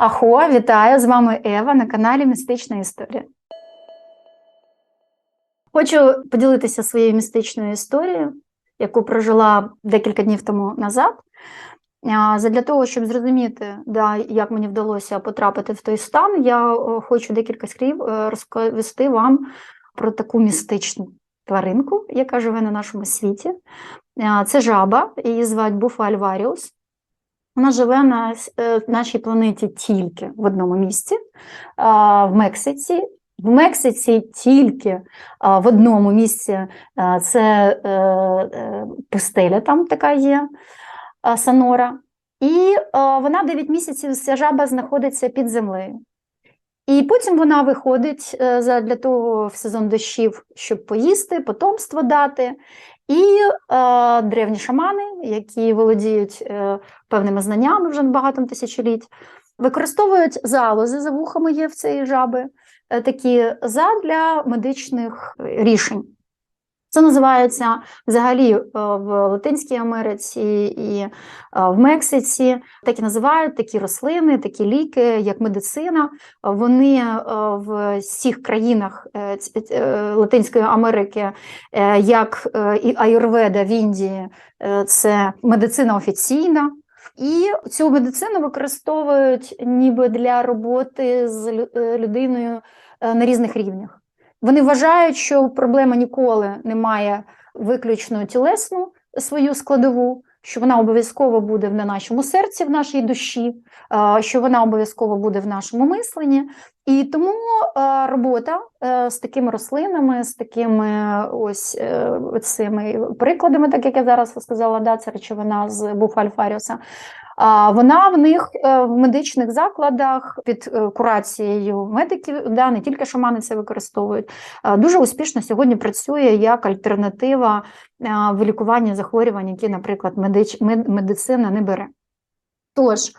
Ахо, вітаю! З вами Ева на каналі Містична Історія. Хочу поділитися своєю містичною історією, яку прожила декілька днів тому назад. А, Задля того, щоб зрозуміти, да, як мені вдалося потрапити в той стан, я хочу декілька слів е, розповісти вам про таку містичну тваринку, яка живе на нашому світі. Це жаба, її звать Буфа Альваріус. Вона живе на е, нашій планеті тільки в одному місці, в Мексиці. В Мексиці тільки в одному місці це е, е, пустеля, там така є Санора. І вона 9 місяців ця жаба знаходиться під землею. І потім вона виходить е, для того в сезон дощів, щоб поїсти, потомство дати. І е, древні шамани, які володіють е, певними знаннями вже багато тисячоліть, використовують залози за вухами є в цієї жаби, е, такі задля медичних рішень. Це називається взагалі е, в Латинській Америці і е, в Мексиці. Так і називають такі рослини, такі ліки, як медицина. Вони е, в всіх країнах Латинської Америки, як і аюрведа в Індії, це медицина офіційна. І цю медицину використовують ніби для роботи з людиною на різних рівнях. Вони вважають, що проблема ніколи не має виключно тілесну свою складову, що вона обов'язково буде в нашому серці, в нашій душі, що вона обов'язково буде в нашому мисленні. І тому робота е, з такими рослинами, з такими ось е, цими прикладами, так як я зараз сказала, да, це речовина з буфальфаріуса, вона в них е, в медичних закладах під е, курацією медиків, да, не тільки шамани це використовують, дуже успішно сьогодні працює як альтернатива в лікуванні захворювань, які, наприклад, медич, мед- медицина не бере. Тож,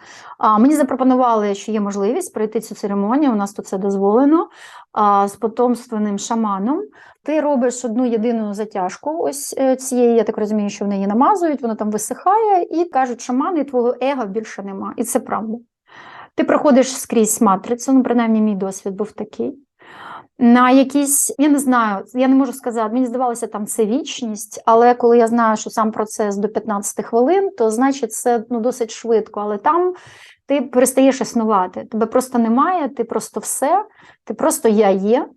мені запропонували, що є можливість пройти цю церемонію, у нас тут це дозволено, з потомственним шаманом. Ти робиш одну єдину затяжку, ось е, цієї, я так розумію, що в неї намазують, вона там висихає, і кажуть, шамани, твого его більше нема. І це правда. Ти проходиш скрізь матрицю, ну, принаймні, мій досвід був такий. На якісь, я не знаю, я не можу сказати, мені здавалося, там це вічність, але коли я знаю, що сам процес до 15 хвилин, то значить це ну, досить швидко. Але там ти перестаєш існувати. Тебе просто немає, ти просто все, ти просто я є,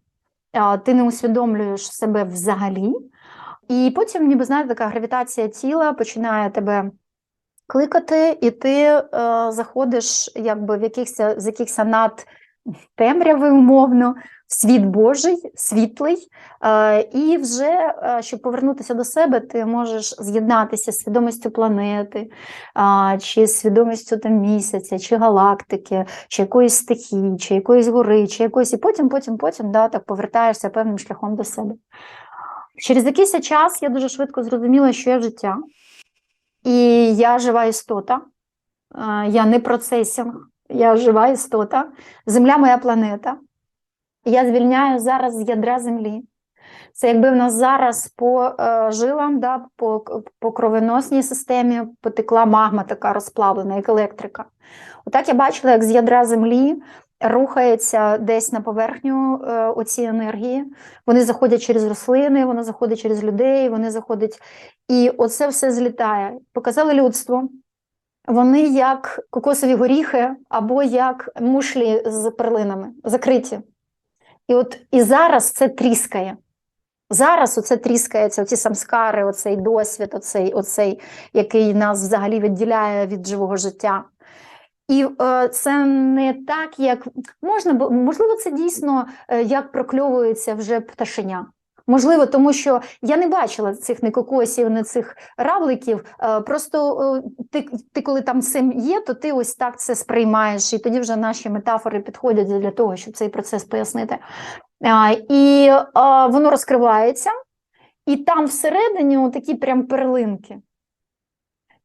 ти не усвідомлюєш себе взагалі. І потім, ніби знаєте, така гравітація тіла починає тебе кликати, і ти е, заходиш якби в якихось, з якихось над темряви, умовно, в світ Божий, світлий. Е, і вже, е, щоб повернутися до себе, ти можеш з'єднатися з свідомістю планети, чи з свідомістю там, місяця, чи галактики, чи якоїсь стихії, чи якоїсь гори, чи якоїсь, і потім, потім, потім да, так повертаєшся певним шляхом до себе. Через якийсь час я дуже швидко зрозуміла, що я життя, і я жива істота, Е, я не процесінг, я жива істота, земля моя планета. Я звільняю зараз з ядра землі. Це якби в нас зараз по е, жилам, да, по, по кровоносній системі потекла магма така розплавлена, як електрика. Отак я бачила, як з ядра землі рухається десь на поверхню е, оці енергії. Вони заходять через рослини, воно заходить через людей, вони заходять. І оце все злітає. Показали людство. Вони як кокосові горіхи або як мушлі з перлинами, закриті. І от і зараз це тріскає. Зараз оце тріскається, оці самскари, оцей досвід, оцей, оцей, який нас взагалі відділяє від живого життя. І е, це не так, як можна, можливо, це дійсно е, як прокльовується вже пташеня. Можливо, тому що я не бачила цих не кокосів, не цих равликів. Е, просто е, ти, ти, коли там цим є, то ти ось так це сприймаєш, і тоді вже наші метафори підходять для того, щоб цей процес пояснити. І воно розкривається, і там всередині такі прям перлинки.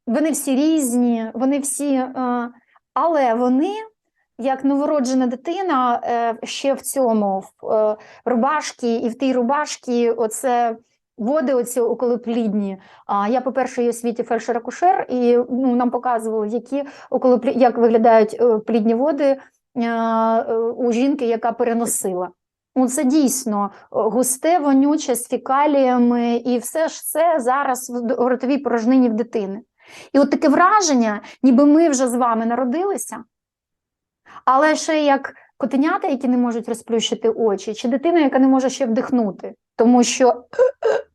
Вони всі різні, вони всі, е, але вони, як новороджена дитина, е, ще в цьому в е, рубашці, і в тій рубашці оце води, оці околоплідні. А я, по-перше, у світі фельдшер-акушер, і ну, нам показували, які околоплі... як виглядають е, плідні води у жінки, яка переносила. Ну, це дійсно густе, вонюче з фекаліями, і все ж це зараз в ротовій порожнині в дитини. І от таке враження, ніби ми вже з вами народилися, але ще як котенята, які не можуть розплющити очі, чи дитина, яка не може ще вдихнути, тому що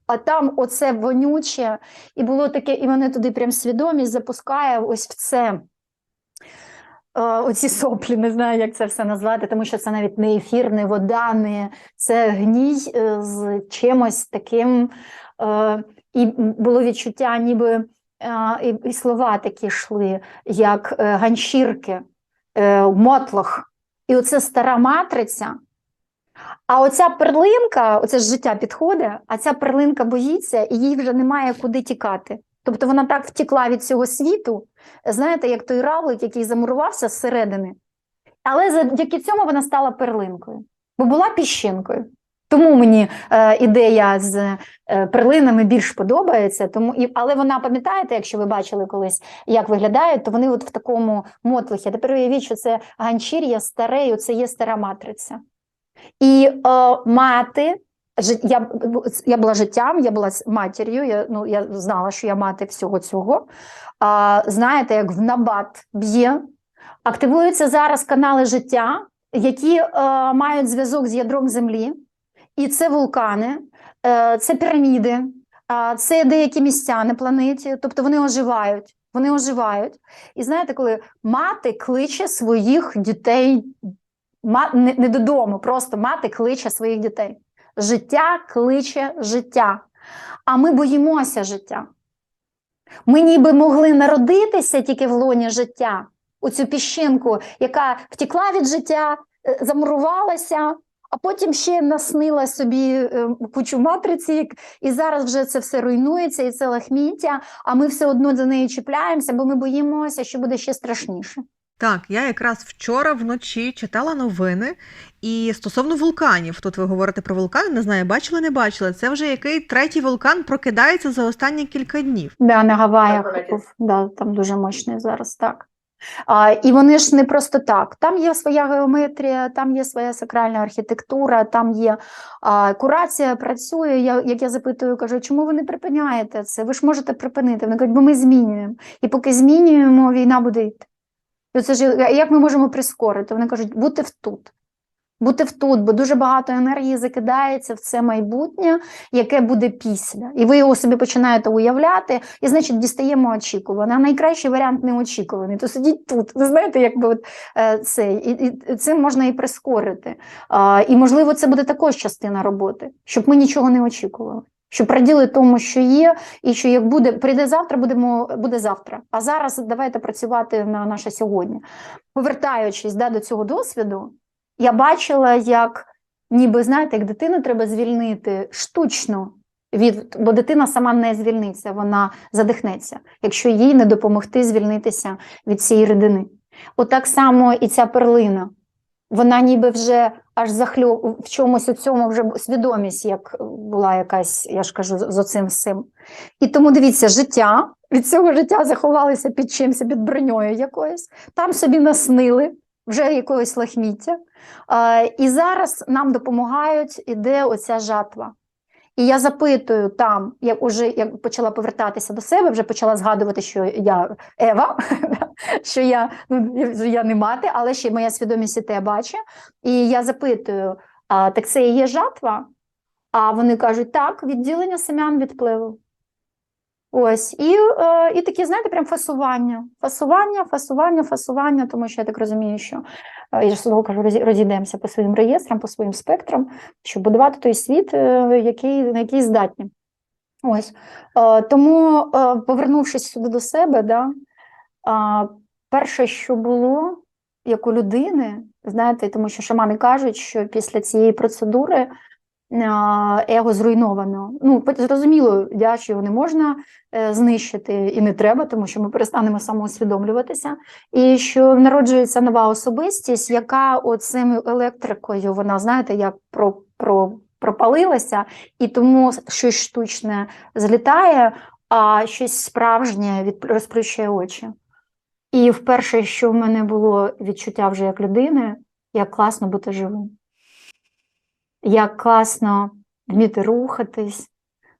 а там оце вонюче, і було таке, і мене туди прям свідомість запускає ось в це. Е, Оці соплі, не знаю, як це все назвати, тому що це навіть не ефір, не вода, не це гній е, з чимось таким. е, І було відчуття, ніби і, слова такі йшли, як ганчірки, е, мотлох. І оце стара матриця. А оця перлинка, оце ж життя підходить, а ця перлинка боїться, і їй вже немає куди тікати. Тобто вона так втікла від цього світу, знаєте, як той равлик, який замурувався зсередини. Але завдяки цьому вона стала перлинкою, бо була піщинкою. Тому мені е, ідея з е, перлинами більш подобається. Тому, і, але вона, пам'ятаєте, якщо ви бачили колись, як виглядають, то вони от в такому мотлихі. Тепер уявіть, що це ганчір'я старе, це є стара матриця. І е, мати, я, я була життям, я була матір'ю, я, ну, я знала, що я мати всього цього. А, знаєте, як в набат б'є, активуються зараз канали життя, які е, мають зв'язок з ядром Землі, і це вулкани, е, це піраміди, це деякі місця на планеті, тобто вони оживають. Вони оживають. І знаєте, коли мати кличе своїх дітей не, додому, просто мати кличе своїх дітей. Життя кличе життя. А ми боїмося життя. Ми ніби могли народитися тільки в лоні життя, у цю піщинку, яка втекла від життя, е, замурувалася, а потім ще наснила собі е, кучу матриці, як- і зараз вже це все руйнується, і це лахміття, а ми все одно за неї чіпляємося, бо ми боїмося, що буде ще страшніше. Так, я якраз вчора вночі читала новини, і стосовно вулканів, тут ви говорите про вулкани, не знаю, бачили, не бачили. Це вже який третій вулкан прокидається за останні кілька днів. Да, на Гаваях Гаваях. був, да, там дуже мощний зараз, так. А, і вони ж не просто так. Там є своя геометрія, там є своя сакральна архітектура, там є а, курація, працює. Я, як я запитую, кажу, чому ви не припиняєте це? Ви ж можете припинити. Вони кажуть, бо ми змінюємо. І поки змінюємо, війна буде йти. Це ж як ми можемо прискорити? Вони кажуть, бути тут. Бути в тут, бо дуже багато енергії закидається в це майбутнє, яке буде після. І ви його собі починаєте уявляти, і, значить, дістаємо очікуване. А найкращий варіант неочікуваний. То сидіть тут. Ви знаєте, якби от е, це, і, і цим можна і прискорити. А, і, можливо, це буде також частина роботи, щоб ми нічого не очікували. Щоб раділи тому, що є, і що як буде, прийде завтра, будемо, буде завтра. А зараз давайте працювати на наше сьогодні. Повертаючись да, до цього досвіду, я бачила, як ніби знаєте, як дитину треба звільнити штучно від, бо дитина сама не звільниться, вона задихнеться, якщо їй не допомогти звільнитися від цієї рідини. Отак само і ця перлина. Вона ніби вже аж захльо в чомусь у цьому вже свідомість, як була якась, я ж кажу, з оцим всім. І тому дивіться, життя від цього життя заховалися під чимось, під броньою якоюсь, там собі наснили вже якогось лахміття. І зараз нам допомагають, іде оця жатва. І я запитую там, як уже як почала повертатися до себе, вже почала згадувати, що я Ева, що я, ну, я- я не мати, але ще моя свідомість і те бачить. І я запитую: а, так це є жатва? А вони кажуть, так, відділення семян від пливу. Ось, і, е, і такі, знаєте, прям фасування. Фасування, фасування, фасування, тому що я так розумію, що е, я ж знову кажу, розійдемося по своїм реєстрам, по своїм спектрам, щоб будувати той світ, е, який, на який здатні. Ось. Тому, повернувшись сюди до себе, да, перше, що було, як у людини, знаєте, тому що шамани кажуть, що після цієї процедури его зруйновано. Ну, зрозуміло, да, що його не можна е, знищити і не треба, тому що ми перестанемо самоусвідомлюватися. І що народжується нова особистість, яка оцим електрикою, вона, знаєте, як про, про, пропалилася, і тому щось штучне злітає, а щось справжнє від розплющує очі. І вперше, що в мене було відчуття вже як людини, як класно бути живим, як класно вміти рухатись,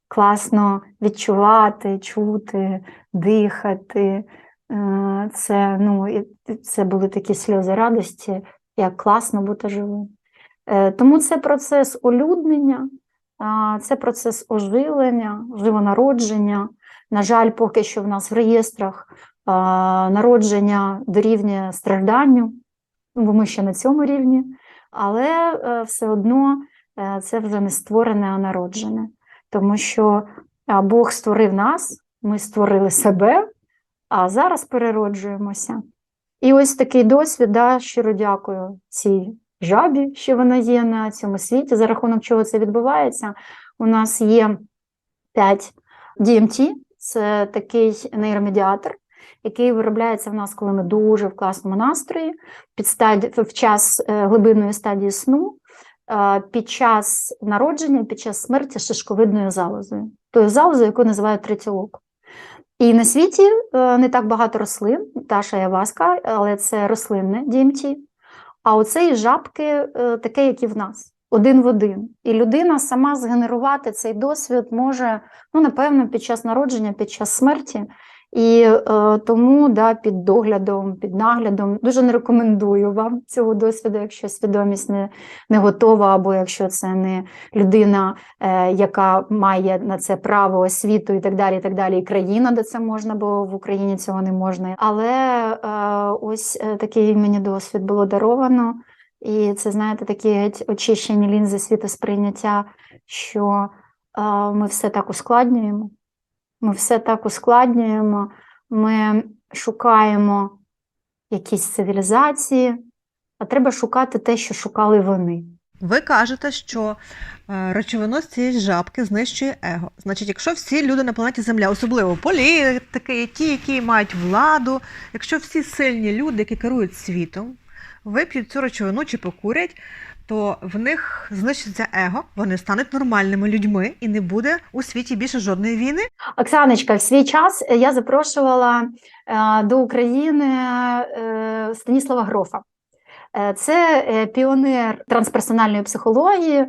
класно відчувати, чути, дихати. Е, Це, ну, це були такі сльози радості, як класно бути живим. Е, Тому це процес олюднення, це процес оживлення, живонародження. На жаль, поки що в нас в реєстрах народження дорівнює стражданню, бо ми ще на цьому рівні, але е, все одно це вже не створене, а народжене. Тому що Бог створив нас, ми створили себе, а зараз перероджуємося. І ось такий досвід, да, щиро дякую цій жабі, що вона є на цьому світі, за рахунок чого це відбувається. У нас є 5 DMT, це такий нейромедіатор, який виробляється в нас, коли ми дуже в класному настрої, під стаді, в час е, глибинної стадії сну, е, під час народження, під час смерті шишковидною залозою, тою залозою, яку називають третє око. І на світі е, не так багато рослин, Таша Яваска, але це рослинне DMT. А оце жабки е, таке, як і в нас, один в один. І людина сама згенерувати цей досвід може, ну, напевно, під час народження, під час смерті. І е, тому да, під доглядом, під наглядом дуже не рекомендую вам цього досвіду, якщо свідомість не, не готова, або якщо це не людина, е, яка має на це право освіту і так далі, і так далі, і країна, де це можна, бо в Україні цього не можна. Але е, ось е, такий мені досвід було даровано. І це, знаєте, такі геть очищені лінзи світосприйняття, що е, ми все так ускладнюємо. Ми все так ускладнюємо, ми шукаємо якісь цивілізації, а треба шукати те, що шукали вони. Ви кажете, що е, речовину з цієї жабки знищує его. Значить, якщо всі люди на планеті Земля, особливо політики, ті, які мають владу, якщо всі сильні люди, які керують світом, вип'ють цю речовину чи покурять, то в них знищиться его, вони стануть нормальними людьми і не буде у світі більше жодної війни. Оксаночка, в свій час я запрошувала е, до України е, Станіслава Грофа. Е, Це піонер трансперсональної психології,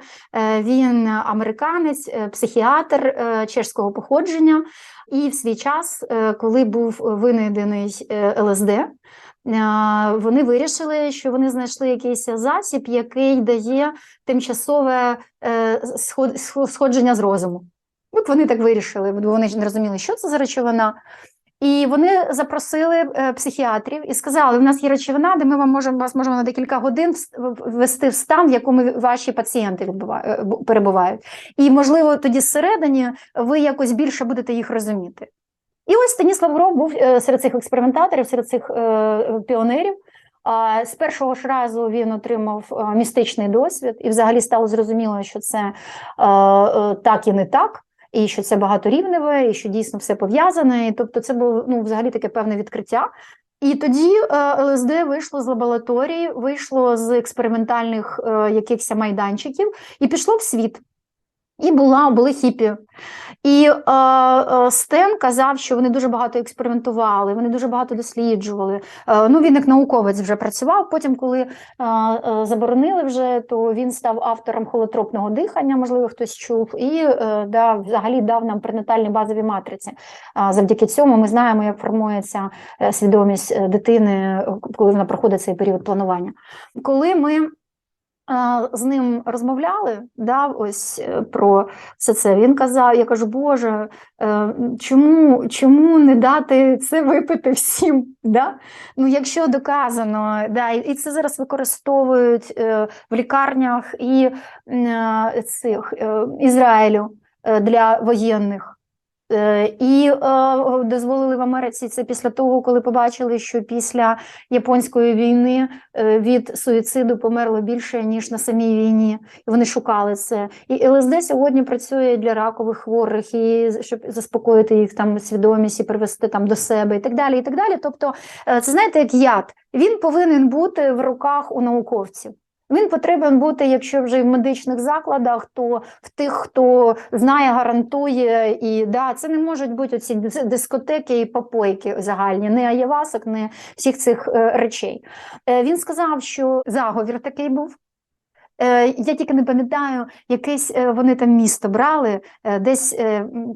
він американець, психіатр чешського походження. І в свій час, коли був винайдений ЛСД, вони вирішили, що вони знайшли якийсь засіб, який дає тимчасове е, сход- схо- сходження з розуму. От вони так вирішили, бо вони ж не розуміли, що це за речовина. І вони запросили е, психіатрів і сказали: у нас є речовина, де ми вам можемо вас можемо на декілька годин ввести в стан, в якому ваші пацієнти е, бу- перебувають. І, можливо, тоді зсередині ви якось більше будете їх розуміти. І ось Станіслав Гров був е, серед цих експериментаторів, серед цих е, піонерів. З першого ж разу він отримав е, містичний досвід, і взагалі стало зрозуміло, що це так і не так, і що це багаторівневе, і що дійсно все пов'язане. І, тобто, це було ну, взагалі таке певне відкриття. І тоді ЛСД вийшло з лабораторії, вийшло з експериментальних якихось майданчиків і пішло в світ. І була, були хіпі. І е, е, Стен казав, що вони дуже багато експериментували, вони дуже багато досліджували. Е, ну, він як науковець вже працював. Потім, коли е, е, заборонили вже, то він став автором холотропного дихання, можливо, хтось чув, і е, да, взагалі дав нам пренатальні базові матриці. А завдяки цьому ми знаємо, як формується е, свідомість е, дитини, коли вона проходить цей період планування. Коли ми з ним розмовляли, да, ось е, про все це. Він казав: я кажу, Боже, е, чому, чому не дати це випити всім? Да? Ну, якщо доказано, да, і це зараз використовують е, в лікарнях і цих Ізраїлю для воєнних. Е, І е, дозволили в Америці це після того, коли побачили, що після японської війни е, від суїциду померло більше ніж на самій війні. І вони шукали це. І ЛСД сьогодні працює для ракових хворих, і щоб заспокоїти їх там свідомість і привести там до себе, і так далі. І так далі. Тобто, це знаєте, як яд. Він повинен бути в руках у науковців. Він потрібен бути, якщо вже в медичних закладах, то в тих, хто знає, гарантує, і да, це не можуть бути оці дискотеки і попойки загальні, не аєвасок, не всіх цих е, речей. Е, він сказав, що заговір такий був. Е, я тільки не пам'ятаю, якесь вони там місто брали, десь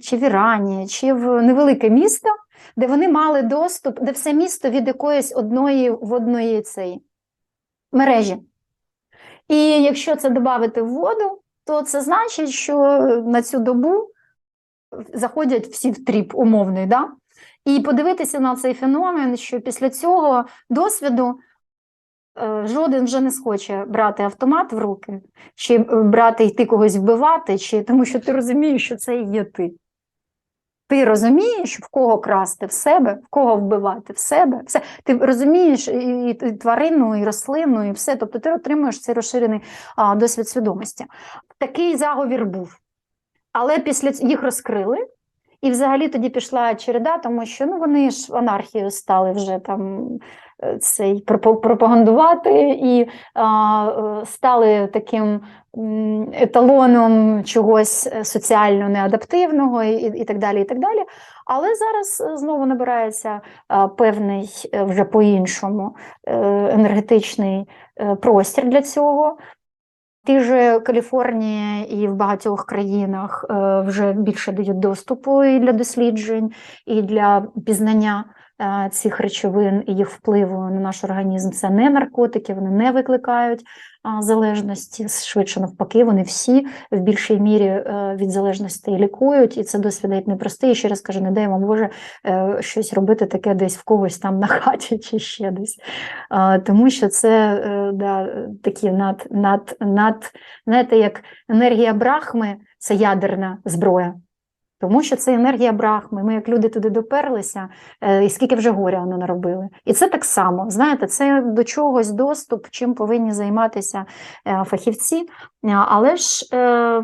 чи в Ірані, чи в невелике місто, де вони мали доступ, де все місто від якоїсь одної водної цієї мережі. І якщо це додати в воду, то це значить, що на цю добу заходять всі в тріп умовний. Да? І подивитися на цей феномен, що після цього досвіду е, жоден вже не схоче брати автомат в руки, чи е, брати йти когось вбивати, чи тому що ти розумієш, що це є ти. Ти розумієш, в кого красти в себе, в кого вбивати в себе. Все. Ти розумієш і, і, тварину, і рослину, і все. Тобто ти отримуєш цей розширений а, досвід свідомості. Такий заговір був. Але після їх розкрили, і взагалі тоді пішла череда, тому що ну, вони ж анархією стали вже там цей пропагандувати і а, е, стали таким еталоном чогось е, соціально неадаптивного і, і так далі. і так далі. Але зараз е, знову набирається певний вже по-іншому енергетичний простір для цього. Ті ж Каліфорнія і в багатьох країнах вже більше дають доступу і для досліджень, і для пізнання цих речовин і їх впливу на наш організм. Це не наркотики, вони не викликають залежності. Швидше навпаки, вони всі в більшій мірі е, від залежності лікують, і це досвід непростий. І ще раз кажу, не дай вам Боже е, щось робити таке десь в когось там на хаті чи ще десь. Тому що це е, да, такі над, над, над, знаєте, як енергія брахми це ядерна зброя. Тому що це енергія брахми. Ми, як люди, туди доперлися, е, і скільки вже горя воно наробили. І це так само. Знаєте, це до чогось доступ, чим повинні займатися е, фахівці. Е, Але ж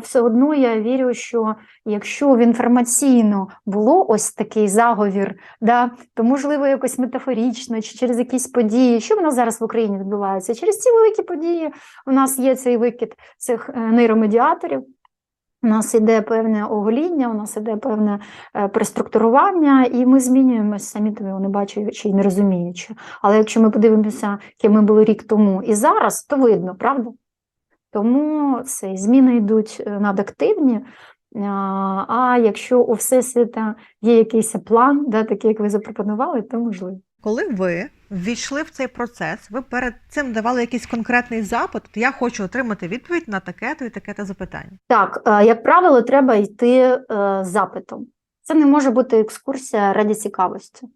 все одно я вірю, що якщо в інформаційно було ось такий заговір, да, то можливо якось метафорично чи через якісь події. Що в нас зараз в Україні відбувається? Через ці великі події у нас є цей викид цих нейромедіаторів. У нас іде певне огоління, у нас іде певне е, переструктурування, і ми змінюємося самі того не бачачи і не розуміючи. Але якщо ми подивимося, яким ми були рік тому і зараз, то видно, правда? Тому це зміни йдуть е, надактивні. А, А якщо у Всесвіта є якийсь план, да, такий, як ви запропонували, то можливо. Коли ви ввійшли в цей процес, ви перед цим давали якийсь конкретний запит. Я хочу отримати відповідь на таке-то і таке-то запитання. Так, е, як правило, треба йти е, з запитом. Це не може бути екскурсія раді цікавості.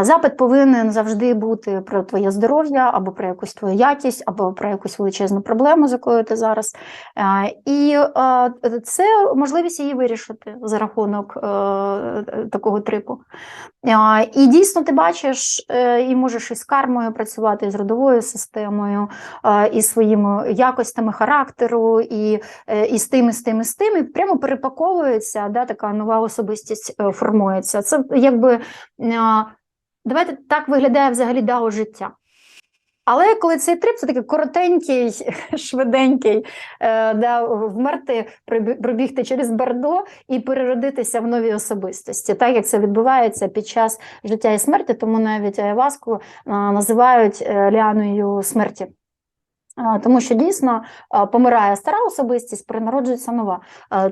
Запит повинен завжди бути про твоє здоров'я, або про якусь твою якість, або про якусь величезну проблему, з якою ти зараз. І це можливість її вирішити за рахунок е, такого трипу. І дійсно ти бачиш е, і можеш із кармою працювати, і з родовою системою, і своїми якостями характеру, і, е, і з тим, і з тим, і з тим, і прямо перепаковується, да, така нова особистість формується. Це якби давайте так виглядає взагалі дао життя. Але коли цей трип це такий коротенький, швиденький, е, да, вмерти, пробігти через Бордо і переродитися в новій особистості, так як це відбувається під час життя і смерті, тому навіть Айваску називають е, ліаною смерті. Тому що дійсно помирає стара особистість, перенароджується нова.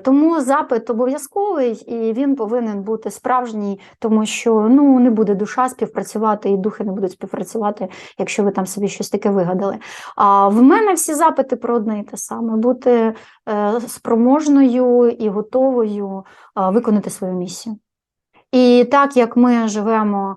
Тому запит обов'язковий і він повинен бути справжній, тому що ну не буде душа співпрацювати, і духи не будуть співпрацювати, якщо ви там собі щось таке вигадали. А в мене всі запити про одне і те саме: бути е, спроможною і готовою виконати свою місію. І так як ми живемо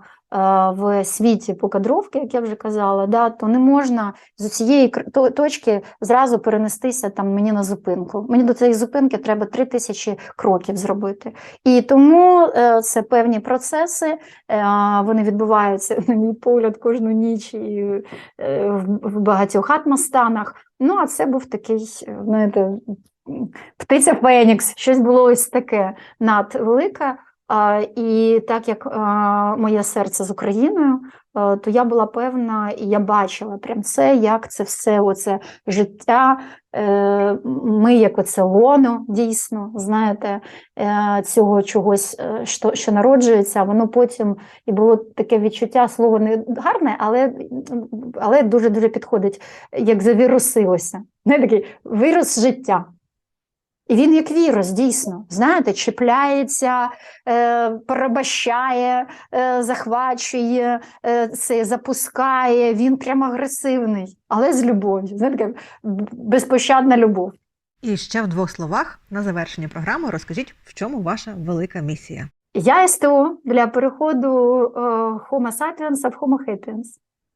в світі покадровки, як я вже казала, да, то не можна з цієї точки зразу перенестися там мені на зупинку. Мені до цієї зупинки треба три тисячі кроків зробити. І тому е, це певні процеси, е, вони відбуваються, на мій погляд, кожну ніч і е, в, багатьох атмостанах. Ну, а це був такий, знаєте, птиця Фенікс, щось було ось таке надвелике. І так як моє серце з Україною, е, то я була певна, і я бачила прям це, як це все, оце життя. е, Ми, як оце лоно, дійсно, знаєте, е, цього чогось, що, що народжується, воно потім і було таке відчуття, слово не гарне, але, але дуже-дуже підходить, як завірусилося. Не такий вірус життя. І він як вірус, дійсно, знаєте, чіпляється, е, порабощає, е, захвачує, е, це запускає, він прямо агресивний, але з любов'ю. Знаєте, безпощадна любов. І ще в двох словах на завершення програми розкажіть, в чому ваша велика місія. Я СТО для переходу е, Homo sapiens в Homo sapiens.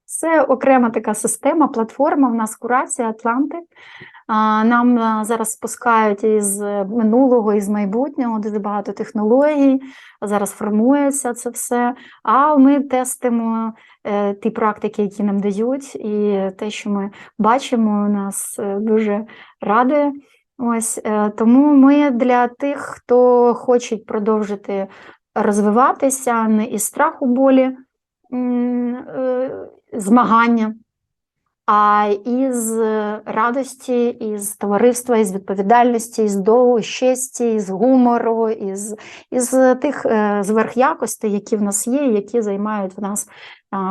Це окрема така система, платформа. В нас курація Атланти. Нам е, зараз спускають із минулого, із майбутнього дуже багато технологій. Зараз формується це все. А ми тестимо е, ті практики, які нам дають, і те, що ми бачимо, нас е, дуже радує. Ось тому ми для тих, хто хоче продовжити розвиватися не із страху болі змагання, а із радості, із товариства, із відповідальності, із долу, із честі, із гумору, із, із тих е, зверхякостей, які в нас є, які займають в нас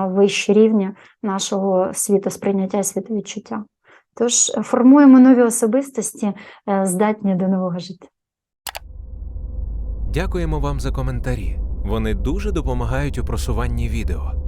вищі рівні нашого світосприйняття і світовідчуття. Тож е, формуємо нові особистості, е, здатні до нового життя. Дякуємо вам за коментарі. Вони дуже допомагають у просуванні відео.